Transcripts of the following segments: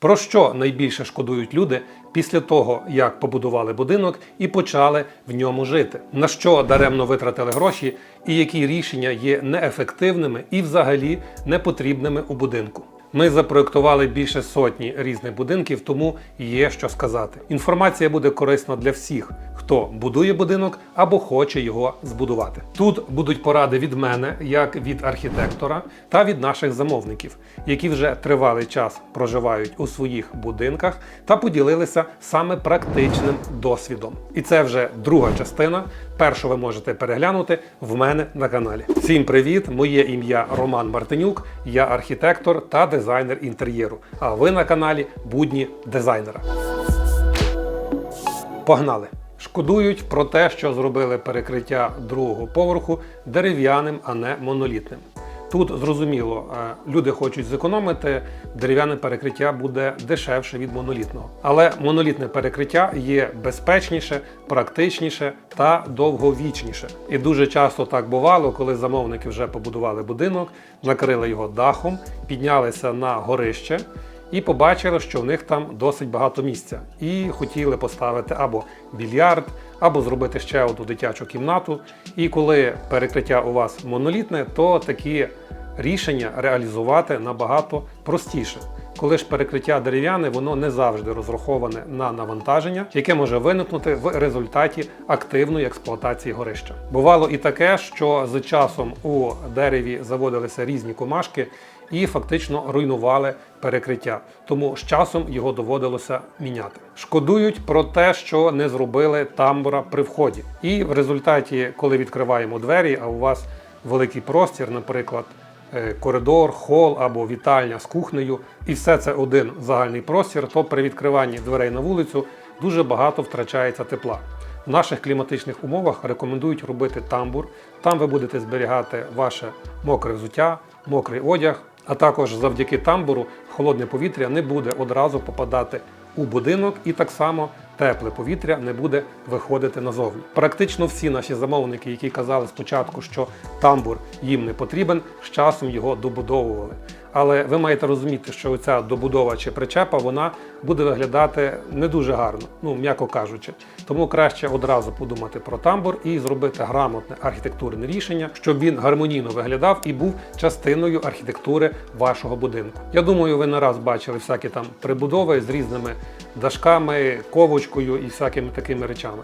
Про що найбільше шкодують люди після того, як побудували будинок і почали в ньому жити? На що даремно витратили гроші, і які рішення є неефективними і взагалі непотрібними у будинку? Ми запроектували більше сотні різних будинків, тому є що сказати. Інформація буде корисна для всіх, хто будує будинок або хоче його збудувати. Тут будуть поради від мене, як від архітектора, та від наших замовників, які вже тривалий час проживають у своїх будинках та поділилися саме практичним досвідом. І це вже друга частина. Першу ви можете переглянути в мене на каналі. Всім привіт! Моє ім'я Роман Мартинюк, я архітектор та дизайнер інтер'єру. А ви на каналі Будні дизайнера. Погнали! Шкодують про те, що зробили перекриття другого поверху дерев'яним, а не монолітним. Тут зрозуміло, е, люди хочуть зекономити, дерев'яне перекриття буде дешевше від монолітного. Але монолітне перекриття є безпечніше, практичніше та довговічніше. І дуже часто так бувало, коли замовники вже побудували будинок, накрили його дахом, піднялися на горище і побачили, що в них там досить багато місця. І хотіли поставити або більярд, або зробити ще одну дитячу кімнату. І коли перекриття у вас монолітне, то такі рішення реалізувати набагато простіше. Коли ж перекриття дерев'яне, воно не завжди розраховане на навантаження, яке може виникнути в результаті активної експлуатації горища. Бувало і таке, що з часом у дереві заводилися різні комашки і фактично руйнували перекриття. Тому з часом його доводилося міняти. Шкодують про те, що не зробили тамбура при вході. І в результаті, коли відкриваємо двері, а у вас великий простір, наприклад е, коридор, хол або вітальня з кухнею, і все це один загальний простір, то при відкриванні дверей на вулицю дуже багато втрачається тепла. В наших кліматичних умовах рекомендують робити тамбур. Там ви будете зберігати ваше мокре взуття, мокрий одяг, а також завдяки тамбуру холодне повітря не буде одразу попадати у будинок, і так само тепле повітря не буде виходити назовні. Практично всі наші замовники, які казали спочатку, що тамбур їм не потрібен, з часом його добудовували. Але ви маєте розуміти, що ця добудова чи причепа вона буде виглядати не дуже гарно, ну м'яко кажучи. Тому краще одразу подумати про тамбур і зробити грамотне архітектурне рішення, щоб він гармонійно виглядав і був частиною архітектури вашого будинку. Я думаю, ви не раз бачили всякі там прибудови з різними дашками, ковочкою і всякими такими речами.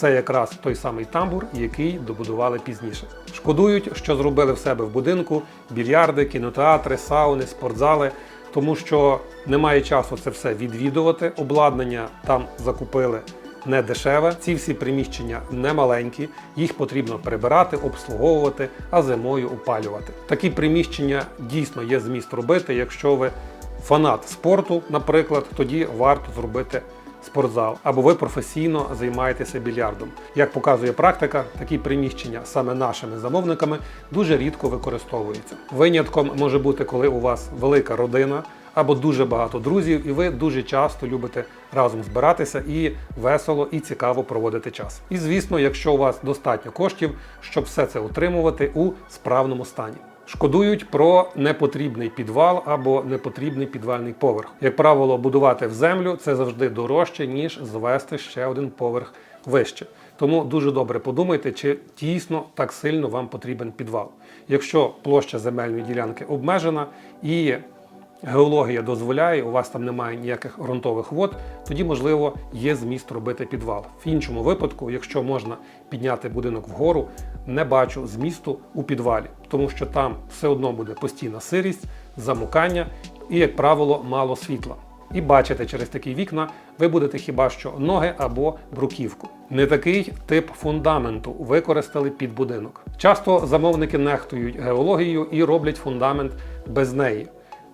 Це якраз той самий тамбур, який добудували пізніше. Шкодують, що зробили в себе в будинку більярди, кінотеатри, сауни, спортзали, тому що немає часу це все відвідувати. Обладнання там закупили не дешеве. Ці всі приміщення не маленькі, їх потрібно прибирати, обслуговувати, а зимою опалювати. Такі приміщення дійсно є зміст робити, якщо ви фанат спорту, наприклад, тоді варто зробити спортзал, або ви професійно займаєтеся більярдом. Як показує практика, такі приміщення саме нашими замовниками дуже рідко використовуються. Винятком може бути, коли у вас велика родина або дуже багато друзів, і ви дуже часто любите разом збиратися і весело і цікаво проводити час. І звісно, якщо у вас достатньо коштів, щоб все це утримувати у справному стані. Шкодують про непотрібний підвал або непотрібний підвальний поверх. Як правило, будувати в землю це завжди дорожче, ніж звести ще один поверх вище. Тому дуже добре подумайте, чи дійсно так сильно вам потрібен підвал. Якщо площа земельної ділянки обмежена і геологія дозволяє, у вас там немає ніяких ґрунтових вод, тоді, можливо, є зміст робити підвал. В іншому випадку, якщо можна підняти будинок вгору, не бачу змісту у підвалі, тому що там все одно буде постійна сирість, замукання і, як правило, мало світла. І бачите через такі вікна ви будете хіба що ноги або бруківку. Не такий тип фундаменту використали під будинок. Часто замовники нехтують геологією і роблять фундамент без неї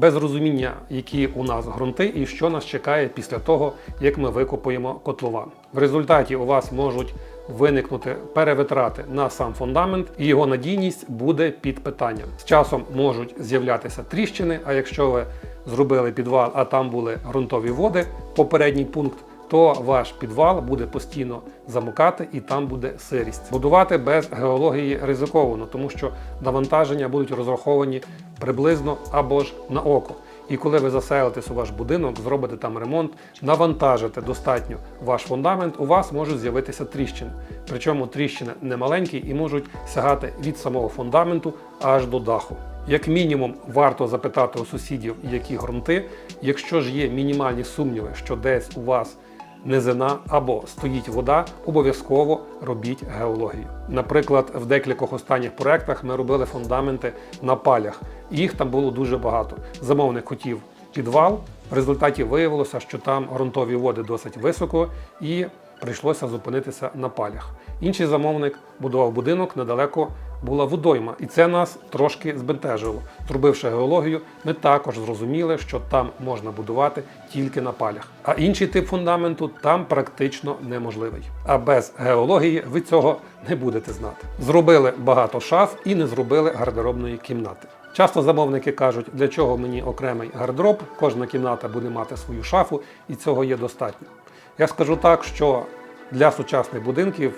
без розуміння, які у нас ґрунти і що нас чекає після того, як ми викопуємо котлован. В результаті у вас можуть виникнути перевитрати на сам фундамент, і його надійність буде під питанням. З часом можуть з'являтися тріщини. А якщо ви зробили підвал, а там були ґрунтові води, попередній пункт. То ваш підвал буде постійно замукати і там буде сирість. Будувати без геології ризиковано, тому що навантаження будуть розраховані приблизно або ж на око. І коли ви заселитесь у ваш будинок, зробите там ремонт, навантажите достатньо ваш фундамент, у вас можуть з'явитися тріщини. Причому тріщини не маленькі і можуть сягати від самого фундаменту аж до даху. Як мінімум, варто запитати у сусідів, які ґрунти. Якщо ж є мінімальні сумніви, що десь у вас низина або стоїть вода, обов'язково робіть геологію. Наприклад, в декількох останніх проектах ми робили фундаменти на палях. Їх там було дуже багато. Замовник хотів підвал. В результаті виявилося, що там ґрунтові води досить високо і прийшлося зупинитися на палях. Інший замовник будував будинок недалеко була водойма, і це нас трошки збентежило. Зробивши геологію, ми також зрозуміли, що там можна будувати тільки на палях. А інший тип фундаменту там практично неможливий. А без геології ви цього не будете знати. Зробили багато шаф і не зробили гардеробної кімнати. Часто замовники кажуть, для чого мені окремий гардероб, кожна кімната буде мати свою шафу, і цього є достатньо. Я скажу так, що для сучасних будинків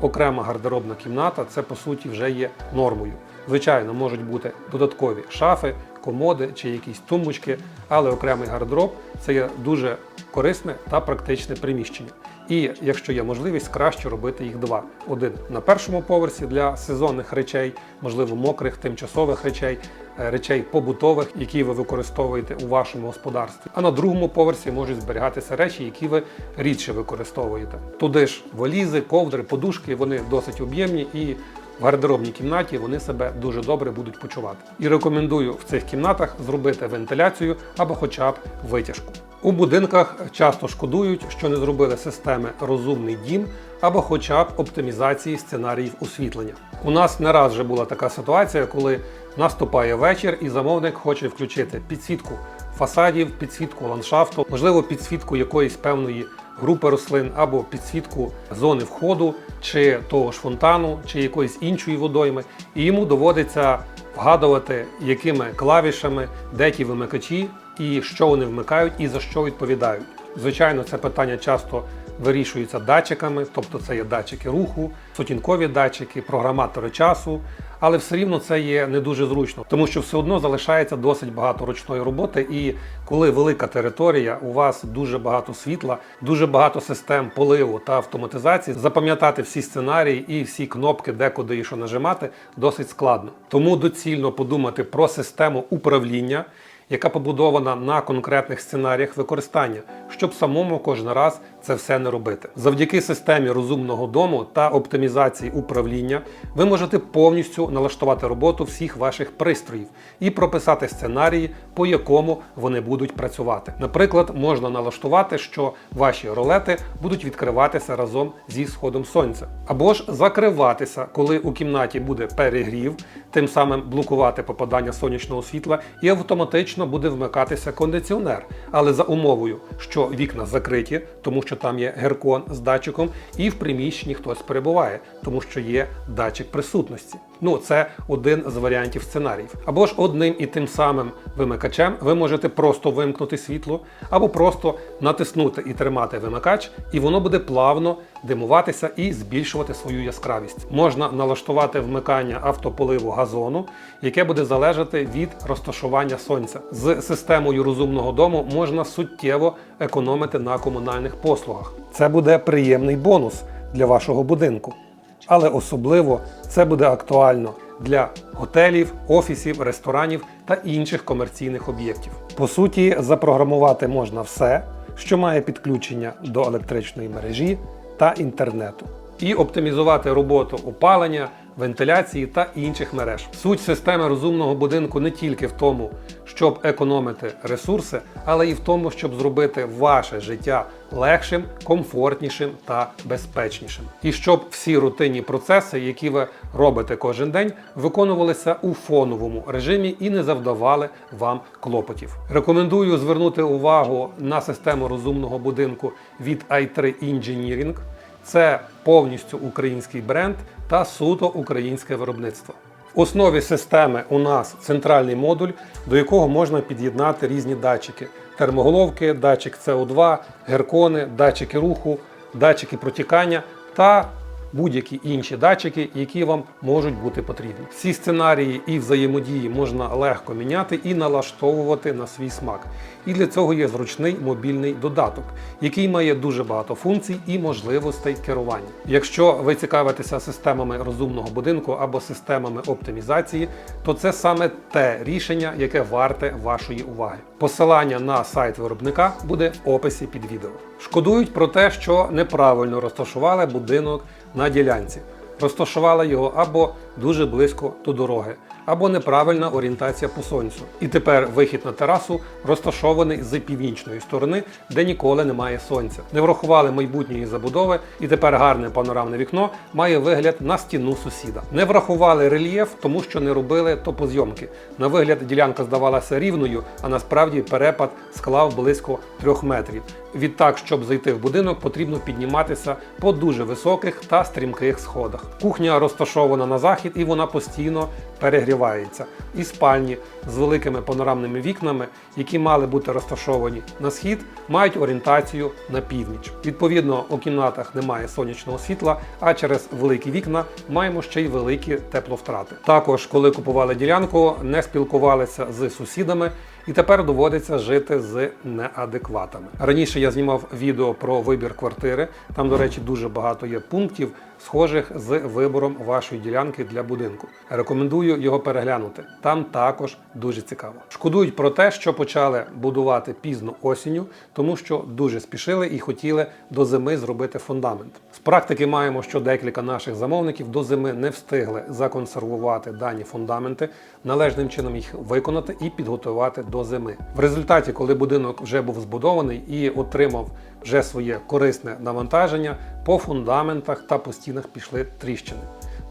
окрема гардеробна кімната це по суті вже є нормою. Звичайно, можуть бути додаткові шафи, комоди чи якісь тумбочки, але окремий гардероб це є дуже корисне та практичне приміщення. І якщо є можливість, краще робити їх два: один на першому поверсі для сезонних речей, можливо, мокрих, тимчасових речей, речей побутових, які ви використовуєте у вашому господарстві. А на другому поверсі можуть зберігатися речі, які ви рідше використовуєте. Туди ж валізи, ковдри, подушки вони досить об'ємні і. В гардеробній кімнаті вони себе дуже добре будуть почувати. І рекомендую в цих кімнатах зробити вентиляцію або хоча б витяжку. У будинках часто шкодують, що не зробили системи розумний дім або хоча б оптимізації сценаріїв освітлення. У нас не раз вже була така ситуація, коли наступає вечір і замовник хоче включити підсвітку фасадів, підсвітку ландшафту, можливо, підсвітку якоїсь певної групи рослин або підсвітку зони входу, чи того ж фонтану, чи якоїсь іншої водойми, і йому доводиться вгадувати, якими клавішами, де ті вимикачі, і що вони вмикають, і за що відповідають. Звичайно, це питання часто вирішується датчиками, тобто це є датчики руху, сутінкові датчики, програматори часу. Але все рівно це є не дуже зручно, тому що все одно залишається досить багато ручної роботи. І коли велика територія, у вас дуже багато світла, дуже багато систем поливу та автоматизації, запам'ятати всі сценарії і всі кнопки, де куди і що нажимати, досить складно. Тому доцільно подумати про систему управління яка побудована на конкретних сценаріях використання, щоб самому кожен раз це все не робити. Завдяки системі розумного дому та оптимізації управління ви можете повністю налаштувати роботу всіх ваших пристроїв і прописати сценарії, по якому вони будуть працювати. Наприклад, можна налаштувати, що ваші ролети будуть відкриватися разом зі сходом сонця, або ж закриватися, коли у кімнаті буде перегрів, тим самим блокувати попадання сонячного світла і автоматично буде вмикатися кондиціонер, але за умовою, що вікна закриті, тому що там є геркон з датчиком, і в приміщенні хтось перебуває, тому що є датчик присутності. Ну, це один з варіантів сценаріїв. Або ж одним і тим самим вимикачем ви можете просто вимкнути світло, або просто натиснути і тримати вимикач, і воно буде плавно димуватися і збільшувати свою яскравість. Можна налаштувати вмикання автополиву газону, яке буде залежати від розташування сонця. З системою розумного дому можна суттєво економити на комунальних послугах. Це буде приємний бонус для вашого будинку. Але особливо це буде актуально для готелів, офісів, ресторанів та інших комерційних об'єктів. По суті, запрограмувати можна все, що має підключення до електричної мережі та інтернету, і оптимізувати роботу опалення, вентиляції та інших мереж. Суть системи розумного будинку не тільки в тому, щоб економити ресурси, але і в тому, щоб зробити ваше життя легшим, комфортнішим та безпечнішим. І щоб всі рутинні процеси, які ви робите кожен день, виконувалися у фоновому режимі і не завдавали вам клопотів. Рекомендую звернути увагу на систему розумного будинку від i3 Engineering. Це повністю український бренд та суто українське виробництво. В основі системи у нас центральний модуль, до якого можна під'єднати різні датчики: термоголовки, датчик СО2, геркони, датчики руху, датчики протікання та будь-які інші датчики, які вам можуть бути потрібні. Всі сценарії і взаємодії можна легко міняти і налаштовувати на свій смак. І для цього є зручний мобільний додаток, який має дуже багато функцій і можливостей керування. Якщо ви цікавитеся системами розумного будинку або системами оптимізації, то це саме те рішення, яке варте вашої уваги. Посилання на сайт виробника буде в описі під відео. Шкодують про те, що неправильно розташували будинок на ділянці. розташувала його або дуже близько до дороги, або неправильна орієнтація по сонцю. І тепер вихід на терасу розташований з північної сторони, де ніколи немає сонця. Не врахували майбутньої забудови, і тепер гарне панорамне вікно має вигляд на стіну сусіда. Не врахували рельєф, тому що не робили топозйомки. На вигляд ділянка здавалася рівною, а насправді перепад склав близько трьох метрів. Відтак, щоб зайти в будинок, потрібно підніматися по дуже високих та стрімких сходах. Кухня розташована на захід і вона постійно перегрівається. І спальні з великими панорамними вікнами, які мали бути розташовані на схід, мають орієнтацію на північ. Відповідно, у кімнатах немає сонячного світла, а через великі вікна маємо ще й великі тепловтрати. Також, коли купували ділянку, не спілкувалися з сусідами. І тепер доводиться жити з неадекватами. Раніше я знімав відео про вибір квартири. Там, до речі, дуже багато є пунктів, схожих з вибором вашої ділянки для будинку. Рекомендую його переглянути. Там також дуже цікаво. Шкодують про те, що почали будувати пізно осінню, тому що дуже спішили і хотіли до зими зробити фундамент. З практики маємо, що декілька наших замовників до зими не встигли законсервувати дані фундаменти, належним чином їх виконати і підготувати до зими. В результаті, коли будинок вже був збудований і отримав вже своє корисне навантаження, по фундаментах та по стінах пішли тріщини.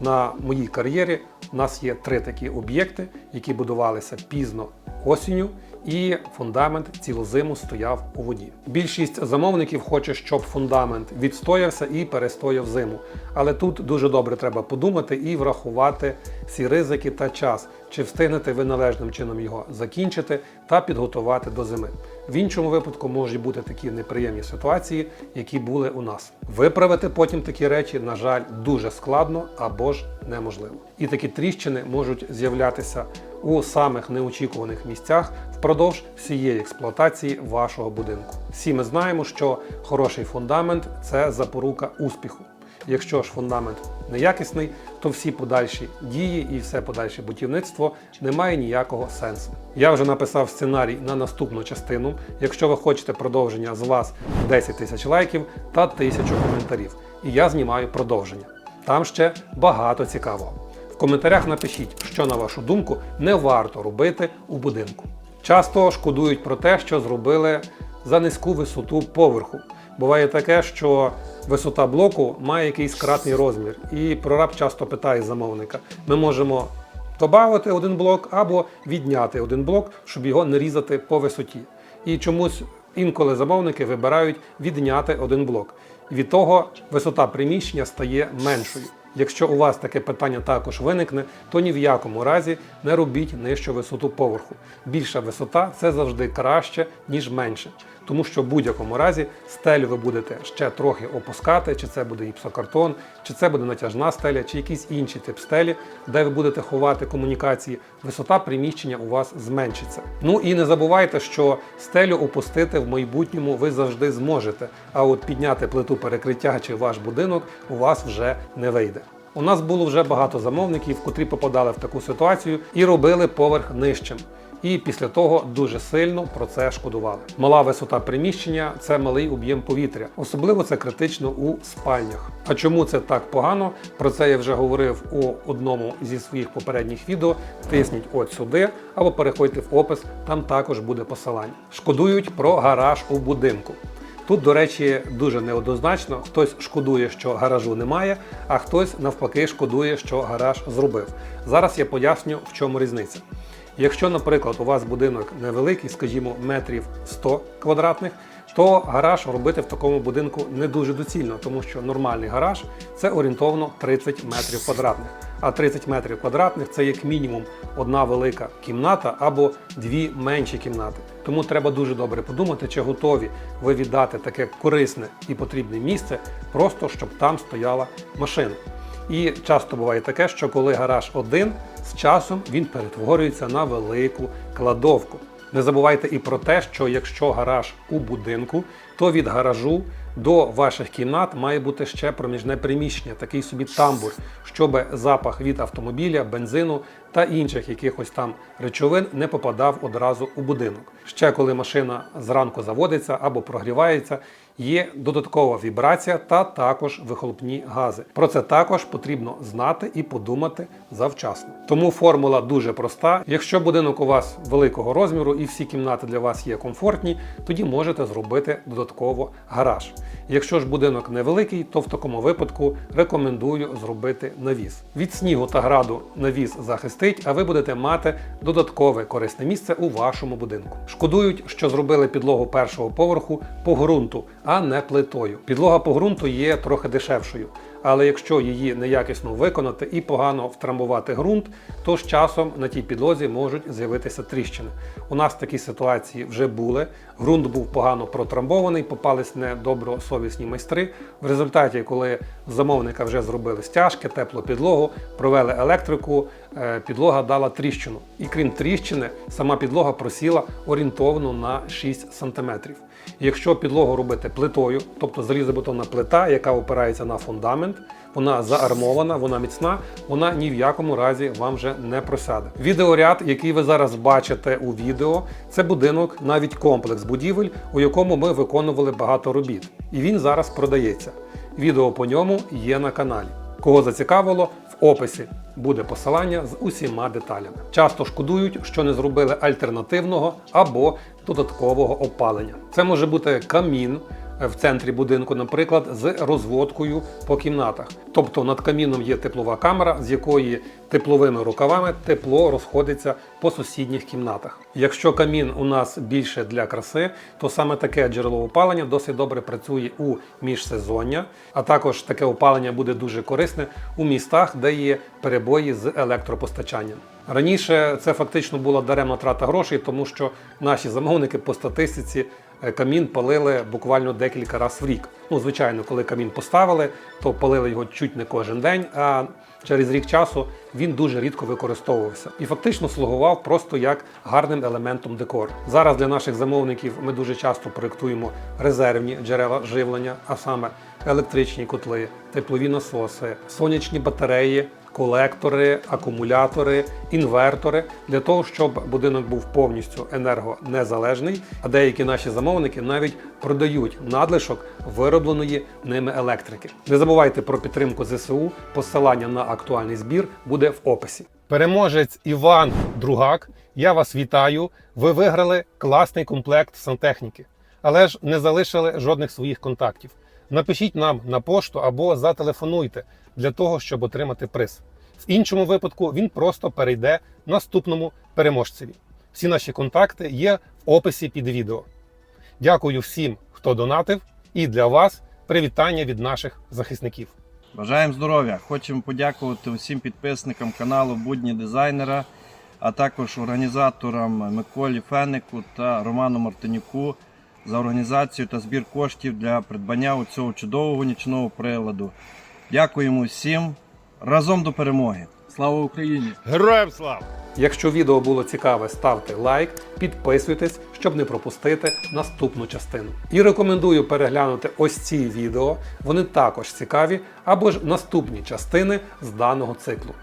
На моїй кар'єрі у нас є три такі об'єкти, які будувалися пізно осінню, і фундамент цілу зиму стояв у воді. Більшість замовників хоче, щоб фундамент відстоявся і перестояв зиму. Але тут дуже добре треба подумати і врахувати всі ризики та час, чи встигнете ви належним чином його закінчити та підготувати до зими. В іншому випадку можуть бути такі неприємні ситуації, які були у нас. Виправити потім такі речі, на жаль, дуже складно або ж неможливо. І такі тріщини можуть з'являтися у самих неочікуваних місцях впродовж всієї експлуатації вашого будинку. Всі ми знаємо, що хороший фундамент це запорука успіху. Якщо ж фундамент неякісний, то всі подальші дії і все подальше будівництво не має ніякого сенсу. Я вже написав сценарій на наступну частину. Якщо ви хочете продовження з вас 10 тисяч лайків та тисячу коментарів. І я знімаю продовження. Там ще багато цікавого. В коментарях напишіть, що на вашу думку не варто робити у будинку. Часто шкодують про те, що зробили за низьку висоту поверху. Буває таке, що висота блоку має якийсь кратний розмір, і прораб часто питає замовника: ми можемо додати один блок або відняти один блок, щоб його не різати по висоті. І чомусь інколи замовники вибирають відняти один блок. Від того висота приміщення стає меншою. Якщо у вас таке питання також виникне, то ні в якому разі не робіть нижчу висоту поверху. Більша висота це завжди краще, ніж менше. Тому що в будь-якому разі стелю ви будете ще трохи опускати, чи це буде гіпсокартон, чи це буде натяжна стеля, чи якийсь інший тип стелі, де ви будете ховати комунікації, висота приміщення у вас зменшиться. Ну і не забувайте, що стелю опустити в майбутньому ви завжди зможете, а от підняти плиту перекриття чи ваш будинок у вас вже не вийде. У нас було вже багато замовників, котрі попадали в таку ситуацію і робили поверх нижчим. І після того дуже сильно про це шкодували. Мала висота приміщення це малий об'єм повітря. Особливо це критично у спальнях. А чому це так погано? Про це я вже говорив у одному зі своїх попередніх відео. Тисніть от сюди або переходьте в опис, там також буде посилання. Шкодують про гараж у будинку. Тут, до речі, дуже неоднозначно. Хтось шкодує, що гаражу немає, а хтось навпаки шкодує, що гараж зробив. Зараз я поясню, в чому різниця. Якщо, наприклад, у вас будинок невеликий, скажімо, метрів 100 квадратних, то гараж робити в такому будинку не дуже доцільно, тому що нормальний гараж це орієнтовно 30 метрів квадратних. А 30 метрів квадратних це як мінімум одна велика кімната або дві менші кімнати. Тому треба дуже добре подумати, чи готові ви віддати таке корисне і потрібне місце, просто щоб там стояла машина. І часто буває таке, що коли гараж один, з часом він перетворюється на велику кладовку. Не забувайте і про те, що якщо гараж у будинку, то від гаражу до ваших кімнат має бути ще проміжне приміщення, такий собі тамбур, щоб запах від автомобіля, бензину та інших якихось там речовин не попадав одразу у будинок. Ще коли машина зранку заводиться або прогрівається, є додаткова вібрація та також вихлопні гази. Про це також потрібно знати і подумати завчасно. Тому формула дуже проста. Якщо будинок у вас великого розміру і всі кімнати для вас є комфортні, тоді можете зробити додатково гараж. Якщо ж будинок невеликий, то в такому випадку рекомендую зробити навіс. Від снігу та граду навіс захистить, а ви будете мати додаткове корисне місце у вашому будинку. Шкодують, що зробили підлогу першого поверху по ґрунту, а не плитою. Підлога по ґрунту є трохи дешевшою. Але якщо її неякісно виконати і погано втрамбувати ґрунт, то з часом на тій підлозі можуть з'явитися тріщини. У нас такі ситуації вже були. Ґрунт був погано протрамбований, попались недобросовісні майстри. В результаті, коли замовника вже зробили стяжки, теплу підлогу, провели електрику, е, підлога дала тріщину. І крім тріщини, сама підлога просіла орієнтовно на 6 см. Якщо підлогу робити плитою, тобто залізобетонна плита, яка опирається на фундамент, вона заармована, вона міцна, вона ні в якому разі вам вже не просяде. Відеоряд, який ви зараз бачите у відео, це будинок, навіть комплекс будівель, у якому ми виконували багато робіт. І він зараз продається. Відео по ньому є на каналі. Кого зацікавило, описі буде посилання з усіма деталями. Часто шкодують, що не зробили альтернативного або додаткового опалення. Це може бути камін в центрі будинку, наприклад, з розводкою по кімнатах. Тобто над каміном є теплова камера, з якої тепловими рукавами тепло розходиться по сусідніх кімнатах. Якщо камін у нас більше для краси, то саме таке джерело опалення досить добре працює у міжсезоння, а також таке опалення буде дуже корисне у містах, де є перебої з електропостачанням. Раніше це фактично була даремна трата грошей, тому що наші замовники по статистиці камін палили буквально декілька разів в рік. Ну, звичайно, коли камін поставили, то палили його чуть не кожен день. А через рік часу він дуже рідко використовувався і фактично слугував просто як гарним елементом декору. Зараз для наших замовників ми дуже часто проєктуємо резервні джерела живлення, а саме електричні котли, теплові насоси, сонячні батареї колектори, акумулятори, інвертори для того, щоб будинок був повністю енергонезалежний. А деякі наші замовники навіть продають надлишок виробленої ними електрики. Не забувайте про підтримку ЗСУ. Посилання на актуальний збір буде в описі. Переможець Іван Другак. Я вас вітаю. Ви виграли класний комплект сантехніки, але ж не залишили жодних своїх контактів. Напишіть нам на пошту або зателефонуйте для того, щоб отримати приз. В іншому випадку він просто перейде наступному переможцеві. Всі наші контакти є в описі під відео. Дякую всім, хто донатив, і для вас привітання від наших захисників. Бажаємо здоров'я! Хочемо подякувати усім підписникам каналу Будні дизайнера, а також організаторам Миколі Фенику та Роману Мартинюку за організацію та збір коштів для придбання у цього чудового нічного приладу. Дякуємо всім! Разом до перемоги! Слава Україні! Героям слава! Якщо відео було цікаве, ставте лайк, підписуйтесь, щоб не пропустити наступну частину. І рекомендую переглянути ось ці відео, вони також цікаві, або ж наступні частини з даного циклу.